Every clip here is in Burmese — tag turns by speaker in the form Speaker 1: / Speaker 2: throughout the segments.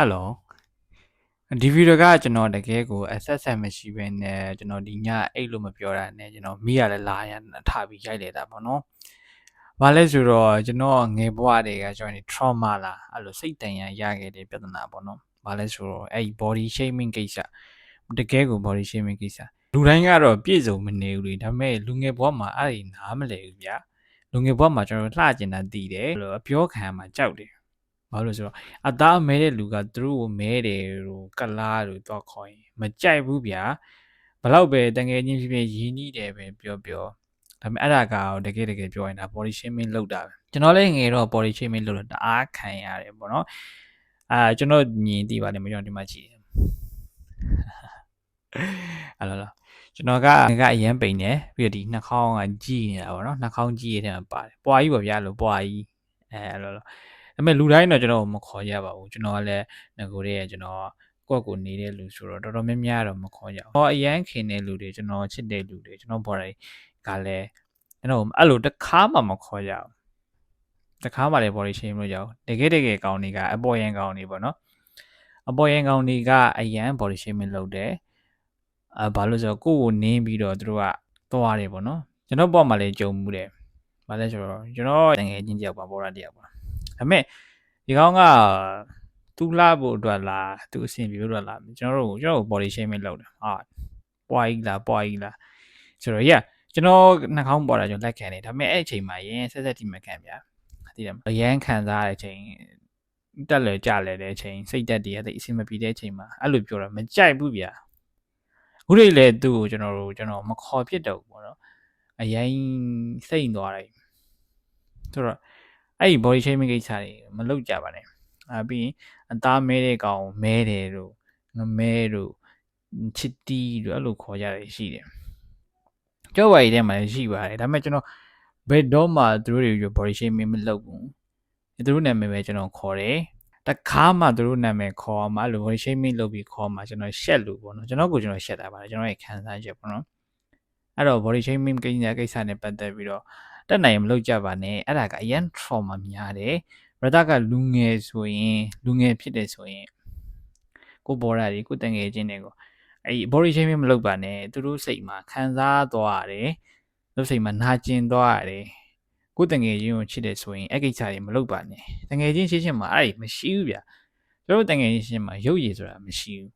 Speaker 1: ဟယ်လိုဒီဗီဒီယိုကကျွန်တော်တကယ်ကို access မရှိဘဲနဲ့ကျွန်တော်ဒီညအိတ်လို့မပြောတာနဲ့ကျွန်တော်မိရလဲလာရထပြီးရိုက်လေတာပေါ့နော်။ဘာလဲဆိုတော့ကျွန်တော်ငယ်ဘဝတွေကကျွန်တော် trauma လာအဲ့လိုစိတ်တန်ရရခဲ့တဲ့ပြဿနာပေါ့နော်။ဘာလဲဆိုတော့အဲ့ body shaming ကိစ္စတကယ်ကို body shaming ကိစ္စလူတိုင်းကတော့ပြည့်စုံမနေဘူးလေဒါပေမဲ့လူငယ်ဘဝမှာအဲ့ဒီနားမလဲဘူးဗျာ။လူငယ်ဘဝမှာကျွန်တော်လှကျင်တာတည်တယ်။အပြောခံမှာကြောက်တယ် ဘာလို့လဲဆိုတော့အသားမဲတဲ့လူကသူတို့ကိုမဲတယ်လို့ကလားလို့တော့ခေါ်ရင်မကြိုက်ဘူးဗျာဘလောက်ပဲတငယ်ချင်းဖြစ်ဖြစ်ရင်းနှီးတယ်ပဲပြောပြောဒါပေမဲ့အဲ့ဒါကတကယ်တကယ်ပြောရင်ဒါ body shaming လုပ်တာပဲကျွန်တော်လည်းငယ်တော့ body shaming လုပ်တော့တအားခံရတယ်ပေါ့နော်အာကျွန်တော်မြင်သိပါလိမ့်မယ်ကျွန်တော်ဒီမှာကြည့်အဲ့လိုလားကျွန်တော်ကကအရန်ပိန်တယ်ပြီးတော့ဒီနှာခေါင်းကကြီးနေတာပေါ့နော်နှာခေါင်းကြီးရတဲ့မှာပါတယ်ပွားကြီးပေါ့ဗျာလို့ပွားကြီးအဲအဲ့လိုလား ဒါပေမဲ့လူတိုင်းတော့ကျွန်တော်မခေါ်ကြပါဘူးကျွန်တော်ကလည်းငကိုတဲ့ကျွန်တော်ကိုယ့်ကိုနေတဲ့လူဆိုတော့တော်တော်များများတော့မခေါ်ကြဘူး။ဟောအရန်ခင်တဲ့လူတွေကျွန်တော်ချစ်တဲ့လူတွေကျွန်တော်ဘော်တွေကလည်းကျွန်တော်အဲ့လိုတခါမှမခေါ်ကြဘူး။တခါမှလည်း body shame လို့ရအောင်တကယ်တကယ်ကောင်းနေကအပေါ်ယံကောင်းနေပေါ့နော်။အပေါ်ယံကောင်းနေကအရန် body shaming လုပ်တယ်။အဲဘာလို့ဆိုတော့ကိုယ့်ကိုနင်းပြီးတော့သူတို့ကသွားတယ်ပေါ့နော်။ကျွန်တော်ဘော့မှာလည်းကြုံမှုတယ်။ဘာလဲဆိုတော့ကျွန်တော်တကယ်ချင်းတယောက်ပါဘောရတယောက်ပါ ဒါပေမဲ့ဒီကောင်ကသူလာဖို့အတွက်လားသူအဆင်ပြေဖို့အတွက်လားကျွန်တော်တို့ကျွန်တော် body shaming လုပ်တယ်ဟာပွားကြီးလားပွားကြီးလားဆိုတော့ yeah ကျွန်တော်နှာခေါင်းပေါ်တာကျွန်တော်လက်ခံနေဒါပေမဲ့အဲ့အချိန်မှာရင်ဆက်ဆက်တိမခံဗျာသိတယ်မအရန်ခံစားတဲ့အချိန်တက်လေကြလေတဲ့အချိန်စိတ်တက်တည်းအဲ့အဆင်မပြေတဲ့အချိန်မှာအဲ့လိုပြောတာမကြိုက်ဘူးဗျာခုတည်းလေသူ့ကိုကျွန်တော်တို့ကျွန်တော်မခေါ်ဖြစ်တော့ဘူးပေါ့နော်အရင်စိတ်သွားတယ်ဆိုတော့ အဲ့ဒီ body shaming ကိစ္စတွေမလုပ်ကြပါနဲ့အာပြီးရင်အသားမဲတဲ့ကောင်မဲတယ်လို့ငမဲလို့ချစ်တီးလို့အဲ့လိုခေါ်ကြတယ်ရှိတယ်ကြောက်ပါရတဲ့မှာရှိပါတယ်ဒါပေမဲ့ကျွန်တော်ဘယ်တော့မှသူတို့တွေ body shaming မလုပ်ဘူးသူတို့နာမည်ပဲကျွန်တော်ခေါ်တယ်တခါမှသူတို့နာမည်ခေါ်မှလို့ body shaming လုပ်ပြီးခေါ်မှကျွန်တော်ရှက်လို့ပေါ့နော်ကျွန်တော်ကိုကျွန်တော်ရှက်တာပါတယ်ကျွန်တော်ရဲ့ခံစားချက်ပေါ့နော်အဲ့တော့ body shaming ကိစ္စကိစ္စနဲ့ပတ်သက်ပြီးတော့ တက်နိုင်မလုပ်ကြပါနဲ့အဲ့ဒါကအရန် trauma များတယ် brother ကလူငယ်ဆိုရင်လူငယ်ဖြစ်တယ်ဆိုရင်ကိုဘောရာတွေကိုတငယ်ချင်းတွေကိုအဲ့ body shaming မလုပ်ပါနဲ့သူတို့စိတ်မှာခံစားသွားရတယ်သူတို့စိတ်မှာနာကျင်သွားရတယ်ကိုတငယ်ချင်းကိုချစ်တယ်ဆိုရင်အဲ့ကိစ္စတွေမလုပ်ပါနဲ့တငယ်ချင်းချင်းချင်းမှာအဲ့ဒီမရှိဘူးဗျာကျွန်တော်တငယ်ချင်းချင်းမှာရုပ်ရည်ဆိုတာမရှိဘူး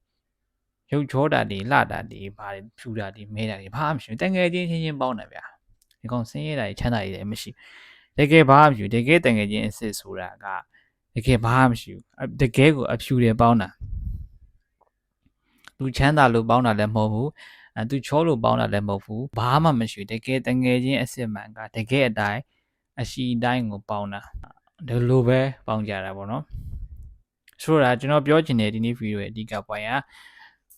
Speaker 1: ရုပ်ချောတာတွေလှတာတွေဘာတွေဖြူတာတွေမဲတာတွေဘာမှမရှိဘူးတငယ်ချင်းချင်းချင်းပေါင်းတယ်ဗျာ ဒီကောင်ဆင်းရဲတာချမ်းသာရည်လည်းမရှိတကယ်ဘာမှမရှိဘူးတကယ်တငယ်ချင်းအစ်စ်ဆိုတာကတကယ်ဘာမှမရှိဘူးတကယ်ကိုအဖြူတယ်ပေါင်းတာသူချမ်းသာလို့ပေါင်းတာလည်းမဟုတ်ဘူးအဲသူချောလို့ပေါင်းတာလည်းမဟုတ်ဘူးဘာမှမရှိဘူးတကယ်တငယ်ချင်းအစ်စ်မှန်ကတကယ်အတိုင်းအရှိတိုင်းကိုပေါင်းတာဒီလိုပဲပေါင်းကြတာပေါ့နော်ဆိုတော့ကျွန်တော်ပြောချင်တဲ့ဒီနေ့ဗီဒီယိုရဲ့အဓိက point က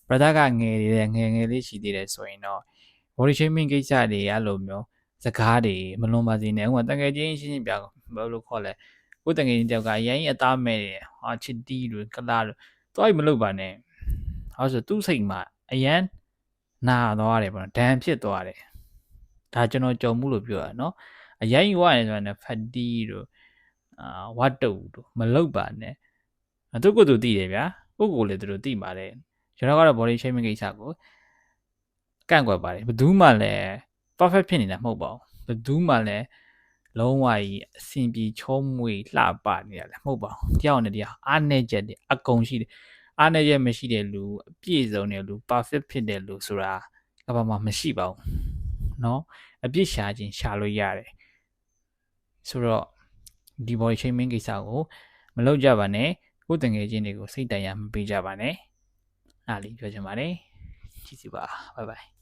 Speaker 1: brother ကငယ်နေတဲ့ငယ်ငယ်လေးရှိသေးတယ်ဆိုရင်တော့ body shaming ကိစ္စတွေအဲ့လိုမျိုး စကားတွေမလွန်ပါစေနဲ့ဟိုတငယ်ချင်းရှင်းရှင်းပြဘယ်လိုခေါ်လဲကိုတငယ်ချင်းတယောက်ကရရင်အသားမဲ့တယ်ဟာချစ်တီးလို့ကလာလို့တော့မလုပ်ပါနဲ့ဟောဆိုသူ့စိတ်မှာအရန်နာသွားတယ်ပေါ့နော်ဒဏ်ဖြစ်သွားတယ်ဒါကျွန်တော်ကြုံမှုလို့ပြောရနော်အရင်ဝရတယ်ဆိုတာနဲ့ဖတ်တီးတို့အာဝတ်တုတ်တို့မလုပ်ပါနဲ့သူကိုယ်သူသိတယ်ဗျာကိုကိုလည်းသူတို့သိပါတယ်ကျွန်တော်ကတော့ body shaming ကိစ္စကိုကန့်ကွက်ပါတယ်ဘယ်သူမှလည်း perfect ဖြစ်နေတာမဟုတ်ပါဘူးဘယ်သူမှလည်းလုံးဝကြီးအဆင်ပြေချောမွေလှပနေတာလည်းမဟုတ်ပါဘူးတယောက်နဲ့တယောက်အားနေချက်တွေအကုန်ရှိတယ်အားနေချက်မရှိတဲ့လူအပြည့်စုံတဲ့လူ perfect ဖြစ်တဲ့လူဆိုတာကဘာမှမရှိပါဘူးเนาะအပြစ်ရှာခြင်းရှာလို့ရတယ်ဆိုတော့ဒီ body shaming ကိစ္စကိုမလုပ်ကြပါနဲ့ကိုယ်တငယ်ချင်းတွေကိုစိတ်တန်ရာမပေးကြပါနဲ့အားလေးပြောချင်ပါတယ်ကြည့်စီပါ bye bye